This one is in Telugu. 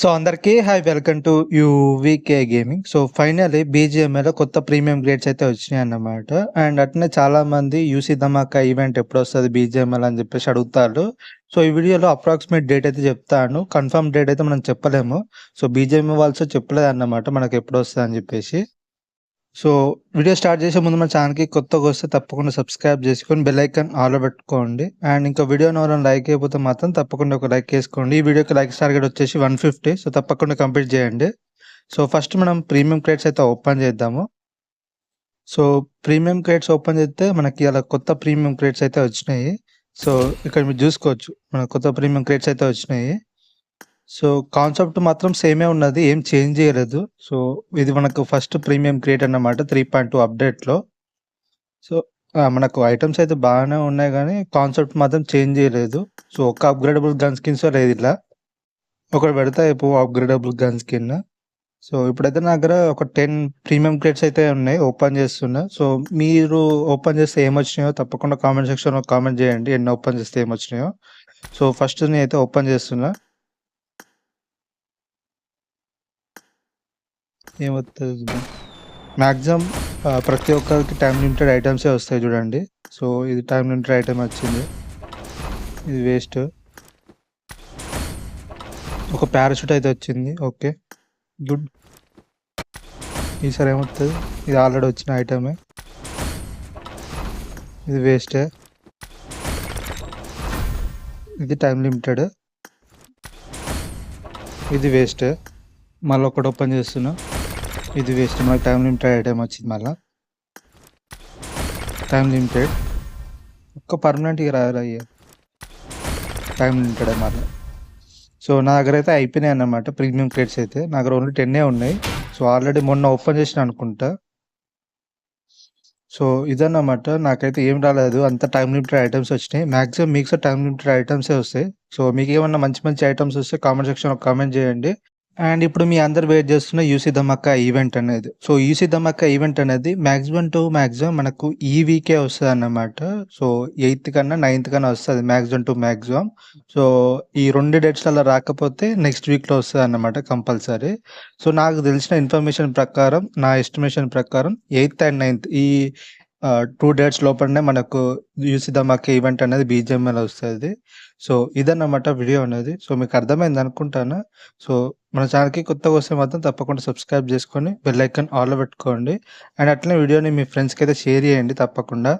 సో అందరికీ hi welcome to UVK gaming. So finally బీజిఎంఏలో కొత్త ప్రీమియం గ్రేడ్స్ అయితే వచ్చినాయన్నమాట. అండ్ అట్నే చాలామంది యూసీ ధమాకా ఈవెంట్ వస్తుంది బీజీఎంఐలో అని చెప్పేసి అడుగుతారు. సో ఈ వీడియోలో అప్రాక్సిమేట్ డేట్ అయితే చెప్తాను. కన్ఫర్మ్ డేట్ అయితే మనం చెప్పలేము. సో బీజిఎంఏ వాళ్ళు చెప్పలేదన్నమాట మనకు అని చెప్పేసి. సో వీడియో స్టార్ట్ చేసే ముందు మన ఛానల్‌కి కొత్తగొస్తే తప్పకుండా సబ్స్క్రైబ్ చేసుకొని బెల్ ఐకాన్ ఆల్‌లో పెట్టుకోండి. అండ్ ఇంకా వీడియో ఎవరైనా లైక్ అయిపోతే మాత్రం తప్పకుండా ఒక లైక్ వేసుకోండి ఈ వీడియోకి లైక్ టార్గెట్ వచ్చేసి 150 సో తప్పకుండా కంప్లీట్ చేయండి. సో ఫస్ట్ మనం ప్రీమియం క్రేట్స్ అయితే ఓపెన్ చేద్దాము. సో ప్రీమియం క్రేట్స్ ఓపెన్ చేస్తే మనకి అలా కొత్త ప్రీమియం క్రేట్స్ అయితే వచ్చినాయి. సో ఇక్కడ మీరు చూసుకోవచ్చు. మన కొత్త ప్రీమియం క్రేట్స్ అయితే వచ్చినాయి. సో కాన్సెప్ట్ మాత్రం సేమే ఉన్నది. ఏం చేంజ్ చేయలేదు. సో ఇది మనకు ఫస్ట్ ప్రీమియం క్రియేట్ అన్నమాట 3.2 అప్డేట్‌లో. సో మనకు ఐటమ్స్ అయితే బాగానే ఉన్నాయి కానీ కాన్సెప్ట్ మాత్రం చేంజ్ చేయలేదు. సో ఒక అప్‌గ్రేడబుల్ గన్ స్కిన్స్ లేదు ఇలా ఒకటి పెడితే అయిపోవు అప్‌గ్రేడబుల్ గన్ స్కిన్. సో ఇప్పుడైతే నా దగ్గర ఒక 10 ప్రీమియం క్రేట్స్ అయితే ఉన్నాయి. ఓపెన్ చేస్తున్నా. సో మీరు ఓపెన్ చేస్తే ఏమొచ్చినాయో తప్పకుండా కామెంట్ సెక్షన్‌లో కామెంట్ చేయండి. ఎన్ని ఓపెన్ చేస్తే ఏమొచ్చినాయో. సో ఫస్ట్ నేనైతే ఓపెన్ చేస్తున్నా. ఏమొత్తది చూద్దాం. ప్రతి ఒక్కరికి టైం లిమిటెడ్ ఐటమ్సే వస్తాయి చూడండి. సో ఇది టైం లిమిటెడ్ ఐటమ్ వచ్చింది. ఇది వేస్ట్. ఒక పారాషూట్ అయితే వచ్చింది. ఓకే. గుడ్. ఈసారి ఏమొత్తది? ఇది ఆల్రెడీ వచ్చిన ఐటమే. ఇది వేస్టే. ఇది టైం లిమిటెడ్. ఇది వేస్ట్ మళ్ళీ ఒకటి ఓపెన్ చేస్తున్నా. ఇది వేస్ట్. మనకు టైం లిమిటెడ్ ఐటమ్ వచ్చింది మళ్ళా. Time limited. ఒక్క పర్మనెంట్‌గా రాయాలి అయ్యా. టైం లిమిటెడ్ మళ్ళీ సో నా దగ్గర అయితే అయిపోయినాయి అన్నమాట ప్రీమియం క్రేట్స్ అయితే. నా దగ్గర ఓన్లీ 10 ఉన్నాయి. సో ఆల్రెడీ మొన్న ఓపెన్ చేసిన అనుకుంటా. సో ఇదన్నమాట. నాకైతే ఏం రాలేదు. అంత టైం లిమిటెడ్ ఐటమ్స్ వచ్చినాయి. మాక్సిమం మీకు టైం లిమిటెడ్ ఐటమ్సే వస్తాయి. సో మీకు ఏమన్నా మంచి మంచి ఐటమ్స్ వస్తే కామెంట్ సెక్షన్‌లో కామెంట్ చేయండి. అండ్ ఇప్పుడు మీ అందరు వెయిట్ చేస్తున్న యూసీ ధమాకా ఈవెంట్ అనేది. సో యూసీ ధమాకా ఈవెంట్ అనేది మ్యాక్సిమం టు మ్యాక్సిమం మనకు ఈ వీకే వస్తుంది అన్నమాట సో ఎయిత్ కన్నా, నైన్త్ కన్నా వస్తుంది మ్యాక్సిమం టు మ్యాక్సిమం సో ఈ 2 డేట్స్‌లలో రాకపోతే నెక్స్ట్ వీక్‌లో వస్తుంది అన్నమాట కంపల్సరీ. సో నాకు తెలిసిన ఇన్ఫర్మేషన్ ప్రకారం, నా ఎస్టిమేషన్ ప్రకారం ఎయిత్ అండ్ నైన్త్ ఈ టూ డేట్స్ లోపలనే మనకు యూసీ ధమాకా ఈవెంట్ అనేది బీజీఎంఐలో వస్తుంది సో ఇదన్నమాట వీడియో అనేది. సో మీకు అర్థమైంది అనుకుంటాను. సో మన ఛానల్‌కి కొత్తగా వస్తే మాత్రం తప్పకుండా సబ్స్క్రైబ్ చేసుకొని బెల్ ఐకాన్ ఆల్‌లో పెట్టుకోండి. అండ్ అట్లనే వీడియోని మీ ఫ్రెండ్స్‌కి అయితే షేర్ చేయండి తప్పకుండా.